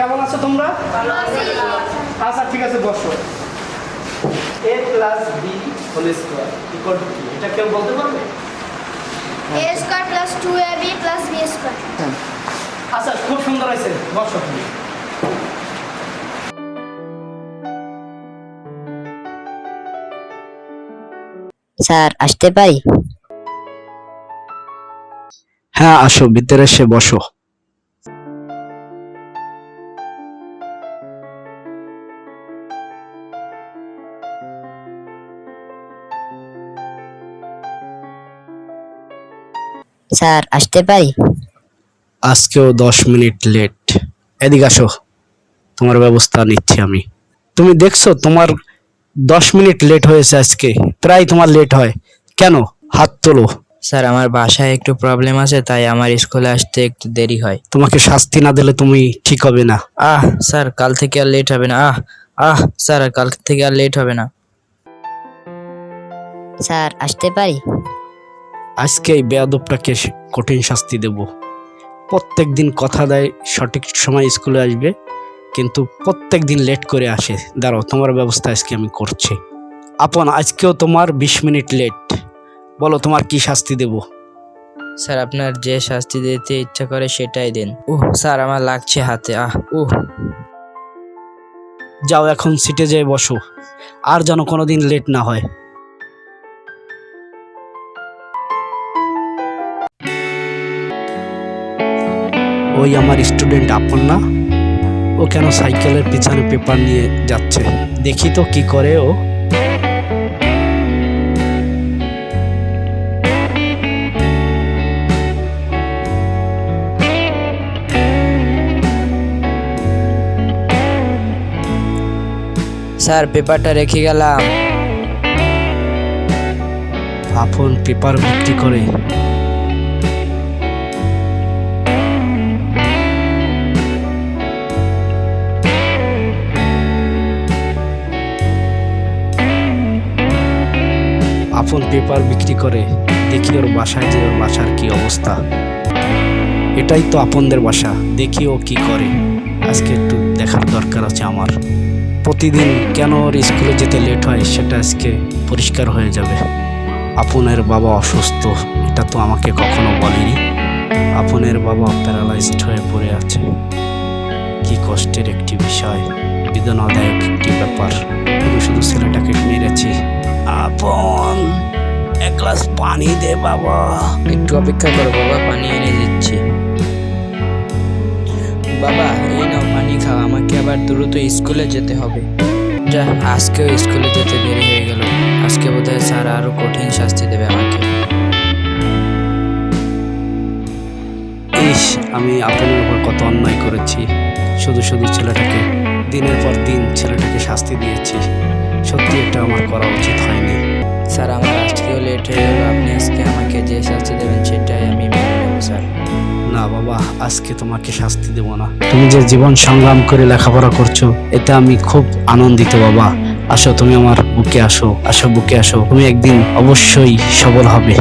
কেমন আছো তোমরা? আচ্ছা ঠিক আছে বসো। A plus B whole square equal to কি এটা কেউ বলতে পারবে? A square plus 2ab plus b square আচ্ছা খুব সুন্দর হয়েছে। বসো তুমি। স্যার আসতে পারি? হ্যাঁ আসো ভিতরে এসে বসো। স্যার আসতে পারি? আজকেও দশ মিনিট লেট। এদিকে আসো। তোমার ব্যবস্থা নিচ্ছি আমি। তুমি দেখছ তোমার দশ মিনিট লেট হয়েছে আজকে। প্রায় তোমার লেট হয়। কেন? হাত তোলো। স্যার আমার বাসায় একটু প্রবলেম আছে তাই আমার স্কুলে আসতে একটু দেরি হয়। তোমাকে শাস্তি না দিলে তুমি ঠিক হবে না। আহ স্যার কাল থেকে আর লেট হবে না। আহ আহ স্যার কাল থেকে আর লেট হবে না। স্যার আসতে পারি? আজকে এই বেয়াদবটাকে কঠিন শাস্তি দেব। প্রত্যেক দিন কথা দেয় সঠিক সময় স্কুলে আসবে কিন্তু প্রত্যেক দিন লেট করে আসে। দাঁড়াও তোমার ব্যবস্থা আজকে আমি করছি। আপন আজকেও তোমার বিশ মিনিট লেট বলো তোমার কি শাস্তি দেব? স্যার আপনার যে শাস্তি দিতে ইচ্ছা করে সেটাই দিন। উহ স্যার আমার লাগছে হাতে। আহ উহ। যাও এখন সিটে যেয়ে বসো। আর যেন কোনো দিন লেট না হয়। ওই আমার স্টুডেন্ট আপন না ও কেন সাইকেলের পিছনে পেপার নিয়ে যাচ্ছে? দেখি তো কি করে ও। স্যার পেপারটা রেখে গেলাম। আপন পেপার বিক্রি করে। আপন পেপার বিক্রি করে, দেখি ওর বাসায় যে ওর বাসার কি অবস্থা। এটাই তো আপনদের বাসা, দেখি ও কী করে। আজকে একটু দেখার দরকার আছে আমার। প্রতিদিন কেন ওর স্কুলে যেতে লেট হয়, সেটা আজকে পরিষ্কার হয়ে যাবে। আপনের বাবা অসুস্থ, এটা তো আমাকে কখনো বলেনি। আপনের বাবা প্যারালাইজড হয়ে পড়ে আছে। কি কষ্টের একটি বিষয় বেদনাদায়ক একটি ব্যাপার। আমি শুধু ছেলেটাকে মেরেছি। আপন এক গ্লাস পানি দে বাবা। একটু অপেক্ষা করো বাবা পানি এনে দিচ্ছি। বাবা এই নাও পানি খাও আমাকে আবার দ্রুত স্কুলে যেতে হবে। যা আজকেও স্কুলে যেতে দেরি হয়ে গেল। আজকে বোধহয় স্যার আরও কঠিন শাস্তি দেবে আমাকে। ইস আমি আপনার উপর কত অন্যায় করেছি। শুধু শুধু ছেলেটাকে দিনের পর দিন ছেলেটাকে শাস্তি দিয়েছি। সত্যি এটা আমার করা উচিত হয়নি। স্যার আমার আজকেও লেট হয়ে গেল। আপনি আজকে আমাকে যে শাস্তি দেবেন সেটাই আমি মেনে নেব স্যার। না বাবা আজকে তোমাকে শাস্তি দেব না। তুমি যে জীবন সংগ্রাম করে লেখাপড়া করছ এতে আমি খুব আনন্দিত বাবা। আসো তুমি আমার বুকে আসো। আসো বুকে আসো। তুমি একদিন অবশ্যই সবল হবে।